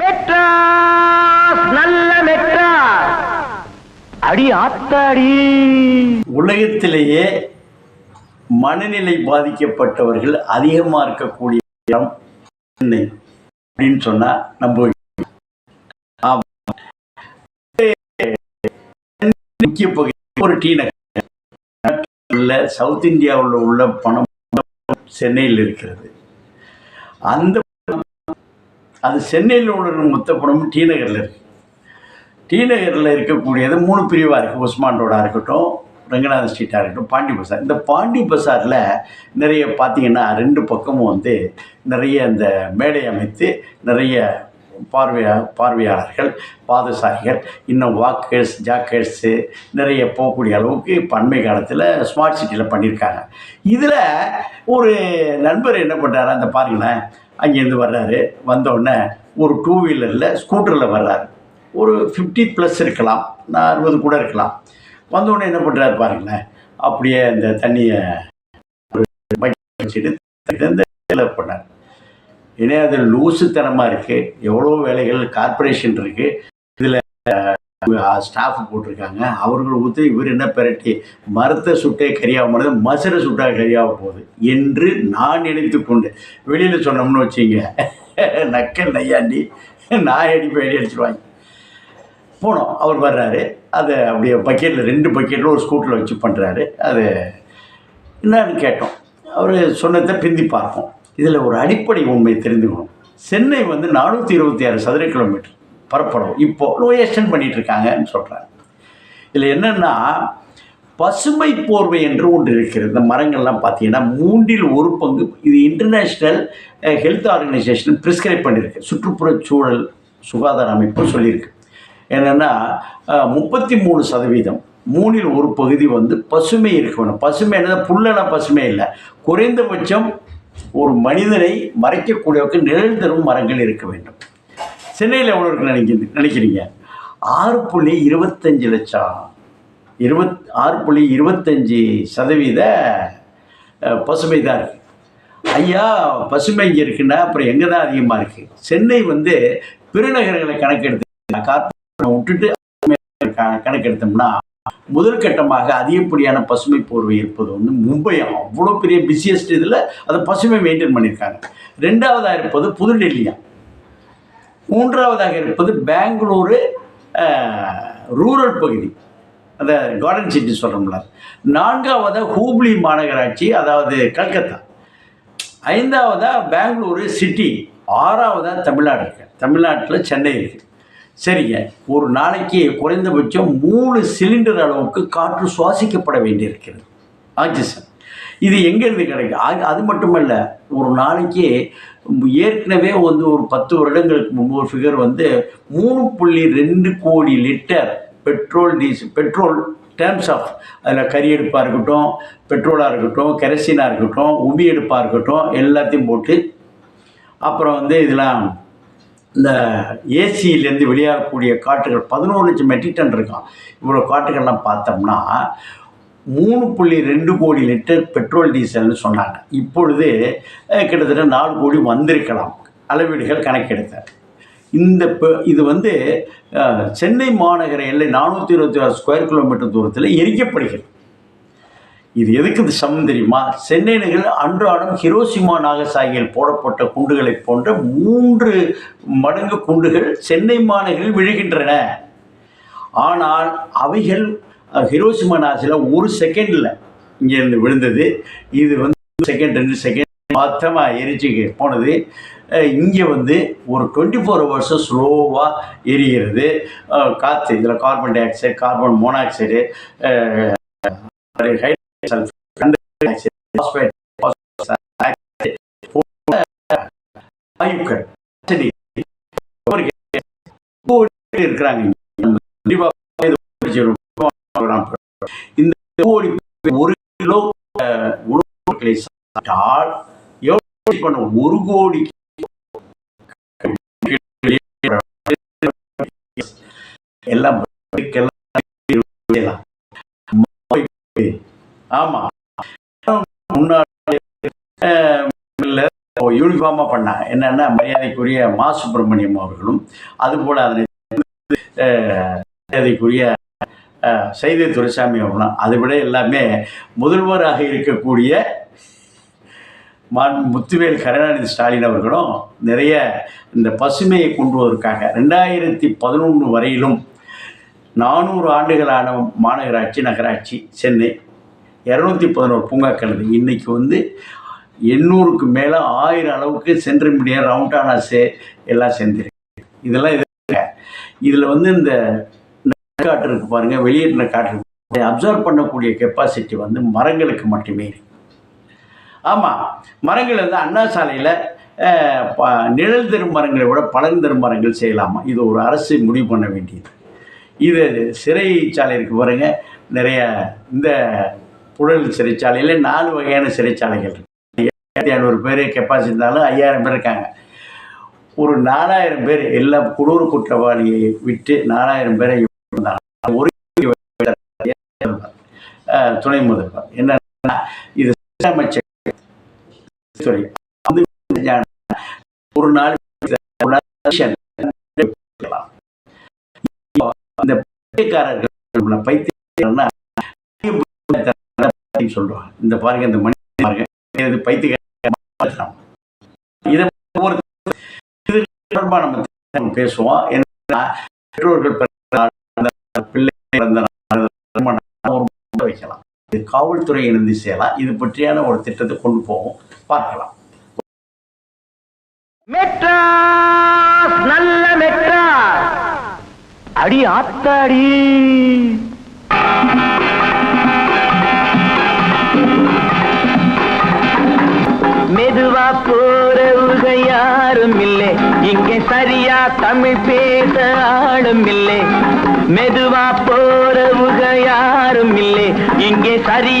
மெட்ராஸ் நல்ல மெட்ராஸ். அடி ஆத்தாடி. உலகத்திலேயே மனநிலை பாதிக்கப்பட்டவர்கள் அதிகமாக இருக்கக்கூடிய இடம் சென்னை அப்படின்னு சொன்னா நம்ப முக்கிய பகுதி ஒரு டீ நகர். சவுத் இந்தியாவில் உள்ள பணம் சென்னையில் இருக்கிறது. அந்த அது சென்னையில் உள்ள மொத்த பணமும் டி நகரில் இருக்கு. டி நகரில் இருக்கக்கூடியது மூணு பிரிவாக இருக்குது உஸ்மான் ரோடாக இருக்கட்டும் ரங்கநாத ஸ்ட்ரீட்டாக இருக்கட்டும் பாண்டி பசார். இந்த பாண்டி பசாரில் நிறைய பார்த்தீங்கன்னா ரெண்டு பக்கமும் வந்து நிறைய இந்த மேடை அமைத்து நிறைய பார்வையா பார்வையாளர்கள் பாதசாரிகள் இன்னும் வாக்கர்ஸ் ஜாக்கர்ஸு நிறைய போகக்கூடிய அளவுக்கு பண்மை காலத்தில் ஸ்மார்ட் சிட்டியில் பண்ணியிருக்காங்க இதில் ஒரு நண்பர் என்ன பண்ணுறாரு அந்த பாருங்களேன் அங்கேருந்து வர்றாரு. வந்தோடனே ஒரு டூ வீலரில் ஸ்கூட்டரில் வர்றாரு. ஒரு ஃபிஃப்டி ப்ளஸ் இருக்கலாம் நான் அறுபது கூட இருக்கலாம். வந்தோடனே என்ன பண்ணுறாரு பாருங்களேன் அப்படியே அந்த தண்ணியை ஒரு பக்கெட் வச்சுட்டு பண்ணார். ஏன்னா அது லூசுத்தனமாக இருக்குது எவ்வளோ வேலைகள் கார்ப்பரேஷன் இருக்குது இதில் ஸ்டாஃப் போட்டிருக்காங்க. அவர்கள் ஊற்று இவர் என்ன பெரட்டி மரத்தை சுட்டே கரியாக போனது மசரை சுட்டா கரியாக போகுது என்று நான் நினைத்து கொண்டு வெளியில் சொன்னோம்னு வச்சிங்க நக்கல் நையாண்டி நான் அடிப்பை அடி அடிச்சிருவாங்க. போனோம். அவர் வர்றாரு. அதை அப்படியே பக்கெட்டில் ரெண்டு பக்கெட்டில் ஒரு ஸ்கூட்டில் வச்சு பண்ணுறாரு அது என்னன்னு கேட்டோம். அவர் சொன்னதை பிந்தி பார்ப்போம். இதில் ஒரு அடிப்படை உண்மை தெரிந்துக்கணும். சென்னை வந்து நானூற்றி இருபத்தி ஆறு சதுர கிலோமீட்டர் பரப்பளவு. இப்போது லோயேஷன் பண்ணிகிட்டு பண்ணிட்டு இருக்காங்கன்னு சொல்கிறாங்க இதில் என்னென்னா பசுமை போர்வை என்று ஒன்று இருக்கிறது. இந்த மரங்கள்லாம் பார்த்தீங்கன்னா மூன்றில் ஒரு பங்கு இது இன்டர்நேஷ்னல் ஹெல்த் ஆர்கனைசேஷன் ப்ரிஸ்கிரைப் பண்ணியிருக்கு. சுற்றுப்புற சூழல் சுகாதார அமைப்பு சொல்லியிருக்கு. என்னென்னா முப்பத்தி மூணு சதவீதம் மூணில் ஒரு பகுதி வந்து பசுமை இருக்க வேணும் பசுமை என்ன புல்லெல்லாம் பசுமை இல்லை. குறைந்தபட்சம் ஒரு மனிதனை மறைக்கக்கூடியவருக்கு நிழல் தரும் மரங்கள் இருக்க வேண்டும். சென்னையில் எவ்வளோ இருக்கு நினைக்கிறது நினைக்கிறீங்க? ஆறு புள்ளி இருபத்தஞ்சு லட்சம். இருபத் ஆறு புள்ளி இருபத்தஞ்சி சதவீத பசுமை தான் இருக்குது ஐயா பசுமை இங்கே இருக்குன்னா அப்புறம் எங்கே தான் அதிகமாக இருக்குது சென்னை வந்து பெருநகரங்களை கணக்கெடுத்து கார்பரேஷனை விட்டுட்டு கணக்கெடுத்தோம்னா முதற்கட்டமாக அதிகப்படியான பசுமை போர்வை இருப்பது வந்து மும்பை அவ்வளோ பெரிய பிஸியஸ்ட் இதில் அதை பசுமை மெயின்டைன் பண்ணியிருக்காங்க. ரெண்டாவதாக இருப்பது புதுடெல்லியா. மூன்றாவதாக இருப்பது பெங்களூரு ரூரல் பகுதி. அந்த கார்டன் சிட்டி சொல்கிறோம்ல நான்காவதாக ஹூப்ளி மாநகராட்சி அதாவது கல்கத்தா. ஐந்தாவதாக பெங்களூரு சிட்டி ஆறாவதாக தமிழ்நாடு இருக்குது தமிழ்நாட்டில் சென்னை இருக்குது சரிங்க. ஒரு நாளைக்கு குறைந்தபட்சம் மூணு சிலிண்டர் அளவுக்கு காற்று சுவாசிக்கப்பட வேண்டியிருக்கிறது. ஆக்சிஜன் இது எங்கேருந்து கிடைக்கும் அது- அது மட்டுமல்ல ஒரு நாளைக்கு ஏற்கனவே வந்து ஒரு பத்து வருடங்களுக்கு முன்பு ஒரு ஃபிகர் வந்து மூணு புள்ளி ரெண்டு கோடி litre petrol diesel petrol terms of அதில் கறி எடுப்பாக இருக்கட்டும் பெட்ரோலாக இருக்கட்டும் கெரசினாக இருக்கட்டும் உமி எடுப்பாக இருக்கட்டும் எல்லாத்தையும் போட்டு அப்புறம் வந்து இதெல்லாம் இந்த ஏசியிலேருந்து வெளியாகக்கூடிய காட்டுகள் பதினோரு லட்சம் மெட்ரிக் டன் இருக்கான். இவ்வளோ காட்டுகள்லாம் பார்த்தோம்னா மூணு புள்ளி ரெண்டு கோடி லிட்டர் பெட்ரோல் டீசல்னு சொன்னாங்க. இப்பொழுது கிட்டத்தட்ட நாலு கோடி வந்திருக்கலாம். அளவீடுகள் கணக்கெடுத்தார். இந்த பெ- இது வந்து சென்னை மாநகர எல்லை நானூற்றி இருபத்தி ஆறு ஸ்கொயர் கிலோமீட்டர் தூரத்தில் எரிக்கப்படுகிறது. இது எதுக்கு இது சமம் தெரியுமா? சென்னை நகரில் அன்றாடம் ஹிரோசிமா நாகசாகியில் போடப்பட்ட குண்டுகளைப் போன்ற மூன்று மடங்கு குண்டுகள் சென்னை மாநகரில் விழுகின்றன. ஆனால் அவைகள் ஹிரோசிமா ஹிரோஷிமா நாசில் ஒரு செகண்டில் இங்கேருந்து விழுந்தது. இது வந்து செகண்ட் ரெண்டு செகண்ட் மொத்தமாக எரிச்சு போனது. இங்கே வந்து ஒரு டுவெண்ட்டி ஃபோர் ஹவர்ஸும் ஸ்லோவாக எரிகிறது காற்று இதில் carbon dioxide carbon monoxide வாயுக்கள் இருக்கிறாங்க இந்த கோடி ஒரு கிலோ சாப்பிட்டால் எவ்வளவு பண்ணும் ஒரு கோடி எல்லாம் ஆமா முன்னாள் அஹ், யூனிஃபார்மாக பண்ணாங்க என்னென்னா மரியாதைக்குரிய மா சுப்பிரமணியம் அவர்களும் அதுபோல் அதனை மரியாதைக்குரிய செய்தி துரைசாமி அவர்களும் அதை விட எல்லாமே முதல்வராக இருக்கக்கூடிய மான் முத்துவேல் கருணாநிதி ஸ்டாலின் அவர்களும் நிறைய இந்த பசுமையை கொண்டு வருவதற்காக ரெண்டாயிரத்தி பதினொன்று வரையிலும் நானூறு ஆண்டுகளான மாநகராட்சி நகராட்சி சென்னை இரநூத்தி பதினோரு பூங்காக்கள் இருக்கு. இன்றைக்கி வந்து எண்ணூறுக்கு மேலே ஆயிரம் அளவுக்கு சென்ட்ரல் மீடியா ரவுண்டானாஸு எல்லாம் சேர்ந்துருக்கு இதெல்லாம் இது இதில் வந்து இந்த இந்த காற்று இருக்கு பாருங்கள் வெளியேற்றின காற்று இருக்கு. அப்சர்வ் பண்ணக்கூடிய கெப்பாசிட்டி வந்து மரங்களுக்கு மட்டுமே இருக்குது ஆமாம் மரங்கள் வந்து அண்ணா சாலையில் நிழல் தரும் மரங்களை விட பலன் தரும் மரங்கள் செய்யலாமா? இது ஒரு அரசு முடிவு பண்ண வேண்டியது. இது சிறைச்சாலை இருக்கு பாருங்க. நிறைய இந்த புழல் சிறைச்சாலையில் நாலு வகையான சிறைச்சாலைகள் ஆயிரத்தி ஐநூறு பேர் கெப்பாசிட்டி இருந்தாலும் ஐயாயிரம் பேர் இருக்காங்க. ஒரு நாலாயிரம் பேர் எல்லா கொடூர குற்றவாளியை விட்டு நாலாயிரம் பேரை ஒரு துணை முதல்வர். என்ன இது அமைச்சர் ஒரு நாள் இந்த பைத்தியக்காரர்கள் பைத்தியக்காரன்னா சொல்லுவாங்க இந்த பாருங்க இந்த மணி பாருங்க. இது பைத்தியக்காரன் இதை ஒரு இது தொடர்பா நம்ம பேசுவோம். என்ன பெற்றோர்கள் பிள்ளை வைக்கலாம். இது காவல்துறை இணைந்து செய்யலாம். இது பற்றியான ஒரு திட்டத்தை கொண்டு போவோம். பார்க்கலாம். மெட்ராஸ் நல்ல மெட்ராஸ். அடி ஆத்தாடி. மெதுவா போறவுக யாரும் இல்லை இங்கே சரியா தமிழ் பேச ஆளும் இல்லை மெதுவா போறவுக யாரும் இல்லை இங்கே சரியா